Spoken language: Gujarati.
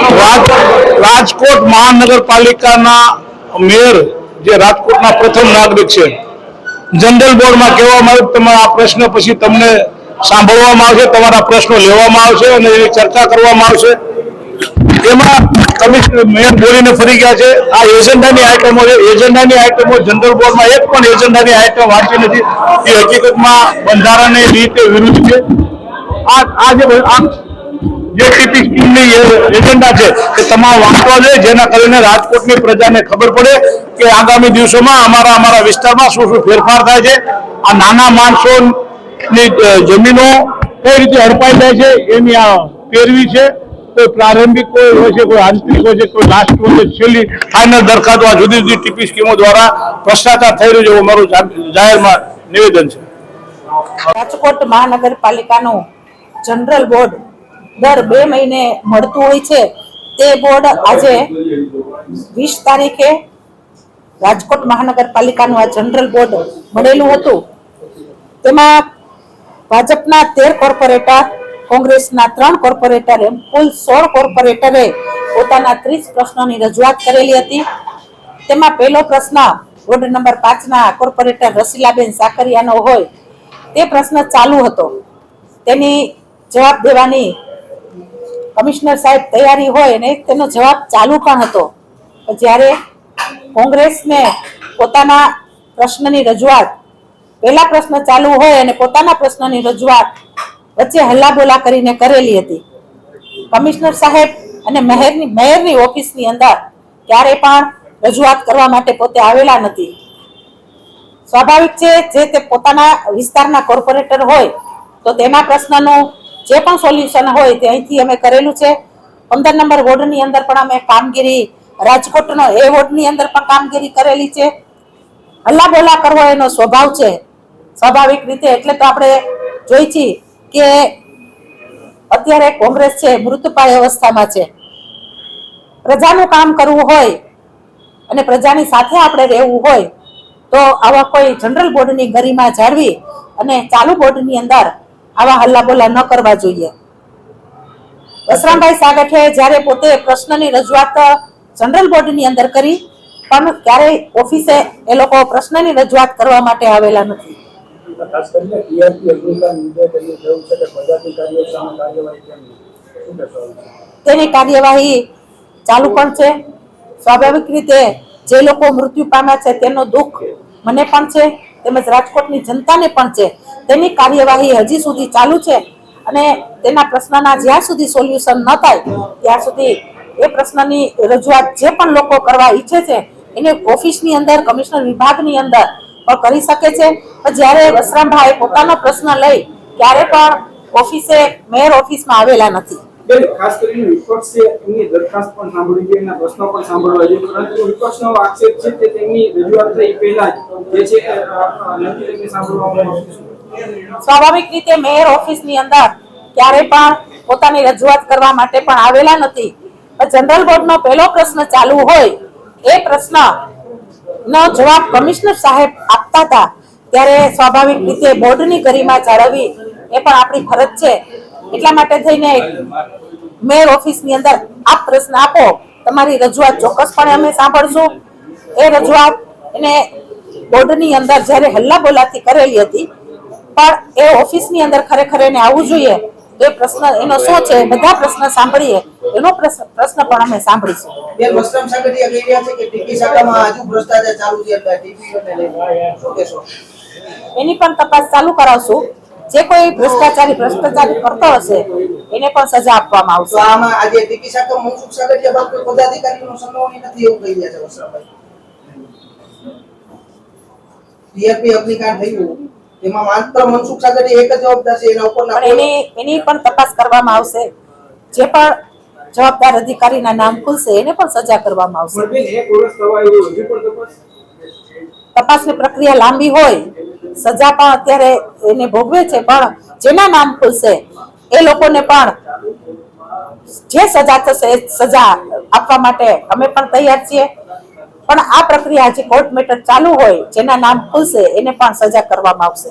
રાજ- રાજકોટ મહાનગરપાલિકાના મેયર જે રાજકોટના પ્રથમ નાગરિક છે. જનરલ બોર્ડમાં કહેવામાં આવ્યું આ પ્રશ્ન પછી તમને સાંભળવામાં આવશે, તમારા પ્રશ્નો લેવામાં આવશે અને એની ચર્ચા કરવામાં આવશે. એમાં કમિશનર, મેયર બોલીને ફરી ગયા છે. આ એજન્ડાની આઇટમો છે. એજન્ડાની આઇટમો જનરલ બોર્ડમાં એક પણ એજન્ડાની આઇટમ વાંચી નથી. એ હકીકતમાં બંધારણની રીતે વિરુદ્ધ છે. આ આ જે આ જે ટીપી સ્કીમની એજન્ડા છે એ તમામ વાંચવા જોઈએ. જેના કરીને રાજકોટની પ્રજાને ખબર પડે કે આગામી દિવસોમાં અમારા અમારા વિસ્તારમાં શું શું ફેરફાર થાય છે. આ નાના માણસોની જમીનો કઈ રીતે હડપાઈ જાય છે એની આ પેરવી છે. કોઈ પ્રારંભિક કોઈ હોય છે, કોઈ આંતરિક હોય છે, કોઈ લાસ્ટ હોય છે, છેલ્લી ફાઇનલ દરખાસ્ત આ જુદી જુદી ટીપી સ્કીમો દ્વારા ભ્રષ્ટાચાર થઈ રહ્યો છે એવું મારું જાહેરમાં નિવેદન છે. રાજકોટ મહાનગરપાલિકાનું જનરલ બોર્ડ દર બે મહિને મળતું હોય છે. તે બોર્ડ આજે વીસ તારીખે રાજકોટ મહાનગરપાલિકાનું આ જનરલ બોર્ડ મળેલું હતું. તેમાં ભાજપના તેર કોર્પોરેટર, કોંગ્રેસના ત્રણ કોર્પોરેટર એમ કુલ સોળ કોર્પોરેટરે પોતાના ત્રીસ પ્રશ્નોની રજૂઆત કરેલી હતી. તેમાં પહેલો પ્રશ્ન વોર્ડ નંબર પાંચના કોર્પોરેટર રસીલાબેન સાકરિયાનો હોય તે પ્રશ્ન ચાલુ હતો. તેની જવાબ દેવાની કમિશનર સાહેબ તૈયારી હોય અને તેનો જવાબ ચાલુ પણ હતો. જ્યારે કોંગ્રેસને પોતાના પ્રશ્નની રજૂઆત, પહેલા પ્રશ્ન ચાલુ હોય અને પોતાના પ્રશ્નની રજૂઆત વચ્ચે હલ્લાબોલા કરીને કરેલી હતી. કમિશનર સાહેબ અને મહેરની મેયરની ઓફિસની અંદર ક્યારે પણ રજૂઆત કરવા માટે પોતે આવેલા નથી. સ્વાભાવિક છે, જે તે પોતાના વિસ્તારના કોર્પોરેટર હોય, તો તેના પ્રશ્નનું જે પણ સોલ્યુશન હોય તે અહીંથી અમે કરેલું છે. પંદર નંબર વોર્ડની અંદર પણ અમે કામગીરી, રાજકોટનો એ વોર્ડની અંદર પણ કામગીરી કરેલી છે. હલ્લા બોલા કરવો એનો સ્વભાવ છે. સ્વાભાવિક રીતે એટલે તો આપણે જોઈ છીએ કે અત્યારે કોંગ્રેસ છે મૃતપાય અવસ્થામાં છે. પ્રજાનું કામ કરવું હોય અને પ્રજાની સાથે આપણે રહેવું હોય તો આવા કોઈ જનરલ બોર્ડની ગરિમા જાળવી અને ચાલુ બોર્ડની અંદર આવા હલ્લાબોલા ન કરવા જોઈએ. વસરામભાઈ સાગઠે જ્યારે પોતે પ્રશ્નની રજૂઆત જનરલ બોર્ડની અંદર કરી પણ ક્યારેય ઓફિસે એ લોકો પ્રશ્નની રજૂઆત કરવા માટે આવેલા નથી? તેની કાર્યવાહી ચાલુ પણ છે. સ્વાભાવિક રીતે જે લોકો મૃત્યુ પામ્યા છે તેનો દુઃખ મને પણ છે. તેમજ રાજકોટની જનતાને પણ છે. તેની કાર્યવાહી હજી સુધી ચાલુ છે અને તેના પ્રશ્નના જ્યાં સુધી સોલ્યુશન ન થાય, ત્યાં સુધી એ પ્રશ્નની રજૂઆત જે પણ લોકો કરવા ઈચ્છે છે, એને ઓફિસની અંદર, કમિશનર વિભાગની અંદર પણ કરી શકે છે. જ્યારે વસરામભાઈ પોતાનો પ્રશ્ન લઈ, ત્યારે પણ ઓફિસે, મેયર ઓફિસમાં આવેલા નથી. ખાસ કરીને વિપક્ષે એમની દરખાસ્ત પણ સાંભળવી જોઈએ એના પ્રશ્નો પણ સાંભળવા જોઈએ. પરંતુ વિપક્ષનો આક્ષેપ છે કે તેમની રજૂઆત થઈ પહેલા જ છે સ્વાભાવિક રીતે મેયર ઓફિસની અંદર ક્યારે પણ પોતાની રજૂઆત કરવા માટે પણ આવેલા નથી. જનરલ બોર્ડનો પહેલો પ્રશ્ન ચાલુ હોય, એ પ્રશ્ન નો જવાબ કમિશનર સાહેબ આપતા હતા. ત્યારે સ્વાભાવિક રીતે બોર્ડની ગરિમા જાળવવી એ પણ આપણી ફરજ છે. એટલા માટે થઈને મેયર ઓફિસની અંદર આપ પ્રશ્ન આપો તમારી રજૂઆત ચોક્કસપણે અમે સાંભળશું. એ રજૂઆત એને બોર્ડની અંદર જ્યારે હલ્લા બોલાથી કરેલી હતી પણ એ ઓફિસની અંદર ખરેખર એને આવવું જોઈએ. તો એ પ્રશ્ન એનો શું છે? બધા પ્રશ્ન સાંભળીએ. એનો પ્રશ્ન પણ અમે સાંભળીશું. બેન વસ્ત્રામ સાગરિયા કહી રહ્યા છે કે ટીપી શાખામાં હજુ ભ્રષ્ટાચાર ચાલુ છે એટલે ટીપીઓને લઈને શું કહેશો? એની પણ તપાસ ચાલુ કરાવશું. જે કોઈ ભ્રષ્ટાચારી ભ્રષ્ટાચારી કરતો હશે એને પણ સજા આપવામાં આવશે. આમાં આજે ટીકી સાહેબ તો મનસુખ સાગરિયા જે કોઈ પદાધિકારીનો સંડોવણી નથી એવું કહી રહ્યા છે વસરાભાઈ. ટીઆરપી અગ્નિકાંડ થયું તેમાં માત્ર મનસુખ સાગરિયા એક જ જવાબદાર છે એના ઉપરના એની એની પણ તપાસ કરવામાં આવશે. જે પણ જવાબદાર અધિકારીના નામ ખુલશે એને પણ સજા કરવામાં આવશે. એક વર્ષ થવા આવ્યું હજુ પણ તપાસ? તપાસની પ્રક્રિયા લાંબી હોય, સજા પણ અત્યારે એને ભોગવે છે, પણ જેના નામ ખુલશે, એ લોકોને પણ જે સજા થશે, એ સજા આપવા માટે અમે પણ તૈયાર છીએ. પણ આ પ્રક્રિયા જે કોર્ટ મેટર ચાલુ હોય, જેના નામ ખુલશે, એને પણ સજા કરવામાં આવશે.